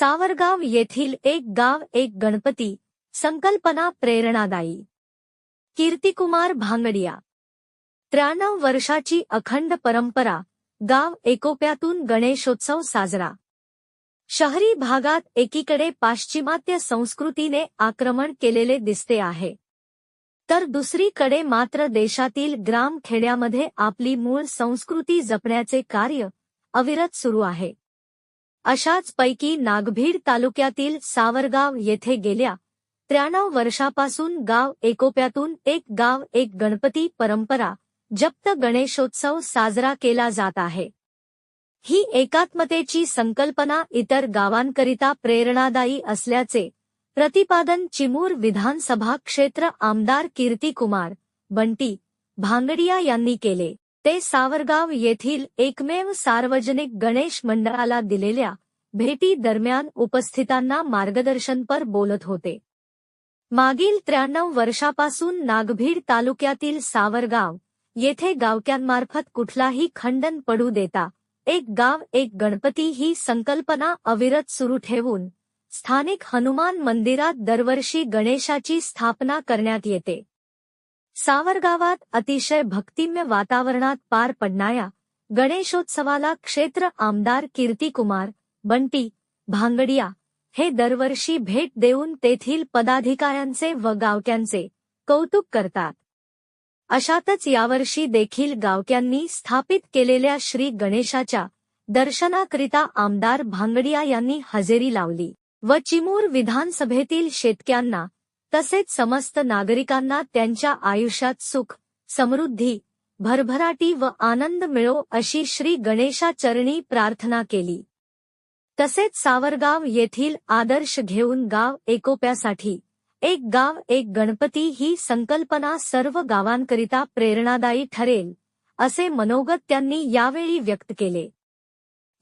सावरगाव येथील एक गाव एक गणपती संकल्पना प्रेरणादायी. कीर्तिकुमार भांगडिया. त्र्याण्णव वर्षाची अखंड परंपरा गाव एकोप्यातून गणेशोत्सव साजरा. शहरी भागात एकीकडे पाश्चिमात्य संस्कृतीने आक्रमण केलेले दिसते आहे. तर दुसरीकडे मात्र देशातील ग्राम खेड्यामध्ये आपली मूळ संस्कृती जपण्याचे कार्य अविरत सुरू आहे. अशाच पैकी नागभीड तालुक्यातील सावरगाव येथे गेल्या त्र्याण्णव वर्षापासून गाव एकोप्यातून एक गाव एक गणपती परंपरा जप्त गणेशोत्सव साजरा केला जात आहे. ही एकात्मतेची संकल्पना इतर गावांकरिता प्रेरणादायी असल्याचे प्रतिपादन चिमूर विधानसभा क्षेत्र आमदार कीर्तिकुमार बंटी भांगडिया यांनी केले. ते सावरगाव येथील एकमेव सार्वजनिक गणेश मंडळाला दिलेल्या भेटी दरम्यान उपस्थितांना मार्गदर्शनपर बोलत होते. मागील त्र्याण्णव वर्षापासून नागभीड तालुक्यातील सावरगाव येथे गावक्यांमार्फत कुठलाही खंडन पडू देता एक गाव एक गणपती ही संकल्पना अविरत सुरू ठेवून स्थानिक हनुमान मंदिरात दरवर्षी गणेशाची स्थापना करण्यात येते. सावरगावात अतिशय भक्तिम्य वातावरणात पार पडणाऱ्या गणेशोत्सवाला क्षेत्र आमदार कीर्तिकुमार बंटी भांगडिया हे दरवर्षी भेट देऊन तेथील पदाधिकाऱ्यांचे व गावक्यांचे कौतुक करतात. अशातच यावर्षी देखील गावक्यांनी स्थापित केलेल्या श्री गणेशाच्या दर्शनाकरिता आमदार भांगडिया यांनी हजेरी लावली व चिमूर विधानसभेतील शेतक्यांना तसेच समस्त नागरिकांना त्यांच्या आयुष्यात सुख समृद्धी भरभराटी व आनंद मिळो अशी श्री गणेशाचरणी प्रार्थना केली. तसेच सावरगाव येथील आदर्श घेऊन गाव एकोप्यासाठी एक गाव एक गणपती ही संकल्पना सर्व गावांकरिता प्रेरणादायी ठरेल असे मनोगत त्यांनी यावेळी व्यक्त केले.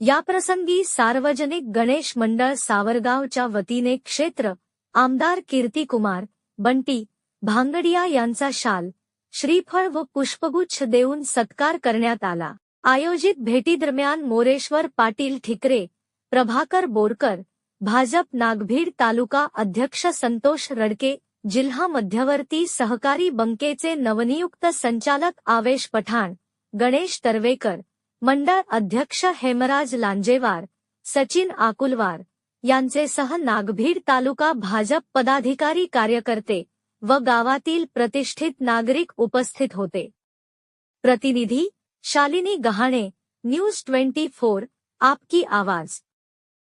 याप्रसंगी सार्वजनिक गणेश मंडळ सावरगावच्या वतीने क्षेत्र आमदार कीर्तिकुमार बंटी भांगडिया यांचा शाल श्रीफळ व पुष्पगुच्छ देऊन सत्कार करण्यात आला. आयोजित भेटीदरम्यान मोरेश्वर पाटील ठिकरे प्रभाकर बोरकर भाजप नागभीड तालुका अध्यक्ष संतोष रडके जिल्हा मध्यवर्ती सहकारी बंकेचे नवनियुक्त संचालक आवेश पठाण गणेश तरवेकर मंडळ अध्यक्ष हेमराज लांजेवार सचिन आकुलवार यांचे सह नागभीड तालुका भाजप पदाधिकारी कार्यकर्ते व गावातील प्रतिष्ठित नागरिक उपस्थित होते. प्रतिनिधी Shalini Gahane news twenty four आपकी आवाज.